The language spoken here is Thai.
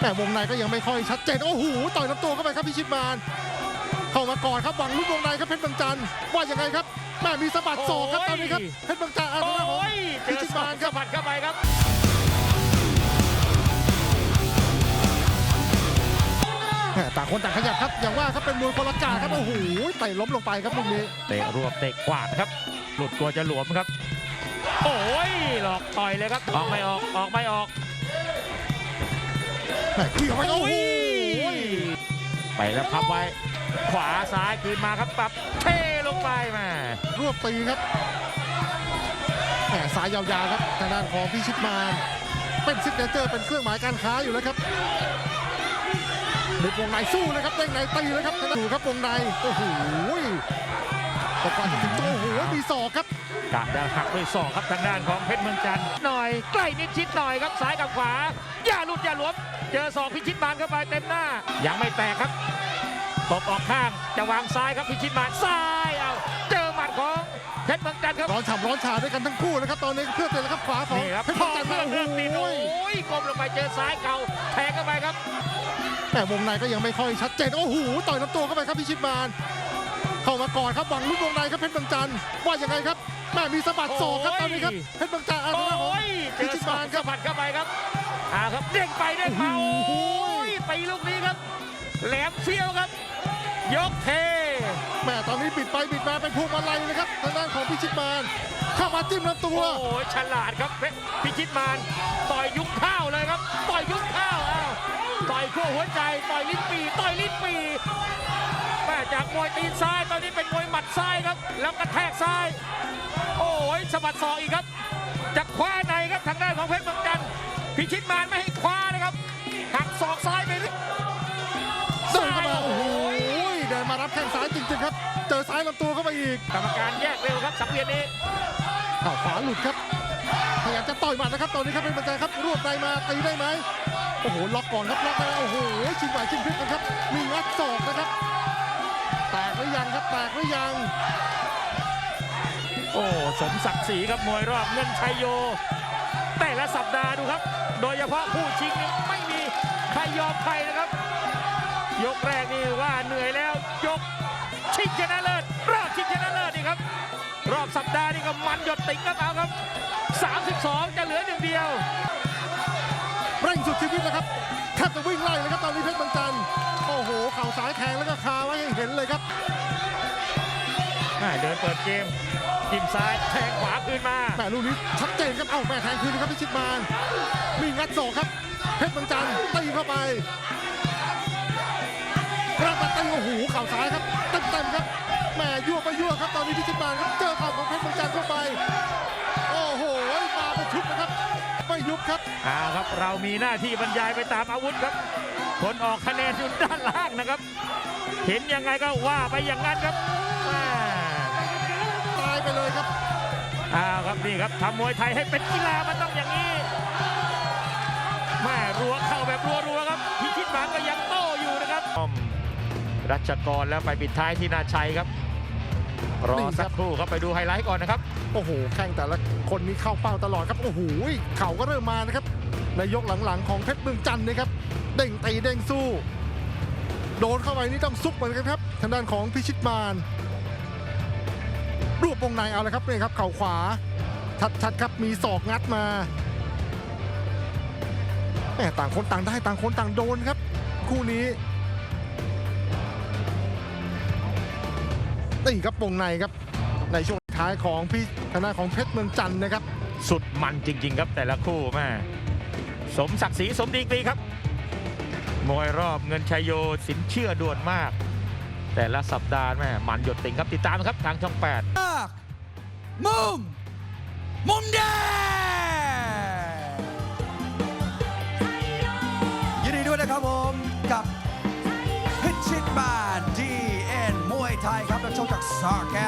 แต่วงในก็ยังไม่ค่อยชัดเจนโอ้โหต่อยลำตัวเข้าไปครับพิชิตมารเข้ามาก่อนครับหวังลูกวงในครับเพชรบางจันทร์ว่ายังไงครับแม่มีสะบัดศอกครับตอนนี้ครับเพชรบางจันทร์เอาโอ้ละครับยเจพิอชิตสอมารดครัสะบบัดเข้าไปครับแม่ต่างคนต่างขยับครับอย่างว่าครับเป็นมวยคนละกาครับโอ้โหเตะล้มลงไปครับลูกนี้เตะรวบเตะกวาดครับ หลุดกลัวจะหลวมครับ โอ้ยหลอกต่อยเลยครับ ออกไม่ออกออกไม่ออก แม่เกี่ยวไว้โอ้โหไปแล้วพับไว้ ขวาซ้ายคืนมาครับปรับเทลงไปมารวบตีครับแหมสายยาวๆครับทางด้านของพิชิตมารเป็นซิกเนเจอร์เป็นเครื่องหมายการค้าอยู่แล้วครับหลุดวงในสู้เลยครับเด้งในตีเลยครับทางด้านดูครับวงในโอ้โหแต่กว่าจะถึงตัว โอ้โหมีศอกครับกะจะหักด้วยศอกครับทางด้านของเพชรเมืองจันทร์หน่อยใกล้นิดชิดหน่อยครับซ้ายกับขวา อย่าหลุดอย่าหลวม เจอศอกพิชิตบานเข้าไปเต็มหน้า ยังไม่แตกครับตบออกข้างจะวางซ้ายครับพิชิตบานซ้ายเอาเจอหมัดของเพชรเมืองจันทร์ครับร้อนฉ่ำร้อนชาด้วยกันทั้งคู่นะครับตอนนี้เพื่อเตะแล้วครับขวาของนี่ครับเพชรพบุอญจันทร์เพื่อโอ้เรื่องติดโหโอ้ยกลมลงไปเจอซ้ายเก่าแทงเข้าไปครับ แต่วงในก็ยังไม่ค่อยชัดเจนโอ้โหต่อยลำตัวเข้าไปครับพิชิตมาร เข้ามาก่อนครับหวังลูกวงในครับเพชรบางจันทร์ว่ายังไงครับแม่มีสะบัดศอกครับตอนนี้ครับเพชรบางจันทร์เอาโอละครับ้ยเจอศอกสะบัดเข้าไปครับอ่าครับเด้งไปเด้งมาโอ้โอ้โหยตีลูกนี้ครับ แหลมเฟี้ยวครับ ยกเทแม่ตอนนี้บิดไปบิดมาเป็นพวงมาลัยเลยครับทางด้านของพิชิตมารเข้ามาจิ้มลำตัวโอ้ยฉลาดครับเพชรพิชิตมารต่อยยุบข้าวเลยครับต่อยยุบข้าวอ้าวต่อยขั้วหัวใจต่อยลิ้นปีต่อยลิ้นปีแม่ จากมวยตีนซ้ายตอนนี้เป็นมวยหมัดซ้ายครับ แล้วกระแทกซ้าย โอ้ยสะบัดศอกอีกครับจะคว้าในครับทางด้านของเพชรเมืองจันทร์พิชิตมารไม่ให้คว้านะครับหักศอกซ้ายไปนิดเดินเข้ามาโอ้โหเดินมารับแข้งซ้ายจริงๆครับ เจอซ้ายลำตัวเข้าไปอีกกรรมการแยกเร็วครับสังเวียนนี้อ้าวขวาหลุดครับพยายามจะต่อยหมัดนะครับตอนนี้ครับเป็นปัจจัยครับรวบในมาตีได้ไหมโอ้โหล็อกก่อนครับล็อกได้โอ้โหชิงไหวชิงพลิกนะครับมีงัดศอกนะครับ แตกหรือยังครับแตกหรือยัง โอ้สมศักดิ์ศรีครับมวยรอบเงินชัยโย แต่ละสัปดาห์ดูครับ โดยเฉพาะคู่ชิงนี่ไม่มีใครยอมใครนะครับ ยกแรกนี่ว่าเหนื่อยแล้วยกชิงชนะเลิศรอบชิงชนะเลิศนี่ครับ รอบสัปดาห์นี่ก็มันหยดติ่งครับเอาครับ 32 จะเหลือหนึ่งเดียวเร่งสุดชีวิตนะครับแทบจะวิ่งไล่เลยครับตอนนี้เพชรบางจันทร์ โอ้โหเข่าซ้ายแทงแล้วก็คาไว้ให้เห็นเลยครับอ่าเดินเปิดเกมจิ้มซ้ายแทงขวาคืนมาแม่ลูกนี้ชัดเจนครับเอ้าแม่แทงคืนนะครับพิชิตมารมีงัดศอกครับ เพชรบางจันทร์ตีเข้าไปรับมาตีโอ้โหเข่าซ้ายครับเต็มๆครับแม่ยั่วไปยั่วครับตอนนี้พิชิตมารครับเจอเข่าของเพชรบางจันทร์เข้าไป โอ้โหมาเป็นชุดนะครับไม่ยุบครับอ่าครับเรามีหน้าที่บรรยายไปตามอาวุธครับ ผลออกคะแนนอยู่ด้านล่างนะครับ เห็นยังไงก็ว่าไปอย่างนั้นครับอ่าตายไปเลยครับอ่าครับนี่ครับทำมวยไทยให้เป็นกีฬามันต้องอย่างนี้แม่รัวเข้าแบบรัวๆครับพิชิตบางก็ยังโต้อยู่นะครับอ้อมรัชกรแล้วไปปิดท้ายที่นาชัยครับรอสักครู่ครับไปดูไฮไลท์ก่อนนะครับ โอ้โหแข้งแต่ละคนนี้เข้าเป้าตลอดครับ โอ้โหเข่าก็เริ่มมานะครับ ในยกหลังๆของเพชรเมืองจันทร์นะครับ เด้งตีเด้งสู้ โดนเข้าไปนี่ต้องซุกเหมือนกันครับ ทางด้านของพิชิตมารรวบวงในเอาเลยครับนี่ครับเข่าขวาชัดๆครับมีศอกงัดมาแหมต่างคนต่างได้ต่างคนต่างโดนครับ คู่นี้นี่ครับวงในครับในช่วงท้ายของพี่ทางด้านของเพชรเมืองจันทร์นะครับ สุดมันจริง ๆ ครับแต่ละคู่แม่สมศักดิ์ศรีสมดีกรีครับ มวยรอบเงินชัยโยสินเชื่อด่วนมาก แต่ละสัปดาห์แม่มันหยดติ่งครับติดตามครับทางช่อง 8 มุม มุมแดงยินดีด้วยนะครับผมกับพิชิตบานดีเอ็นมวยไทยครับนักชกจากสาแก้ว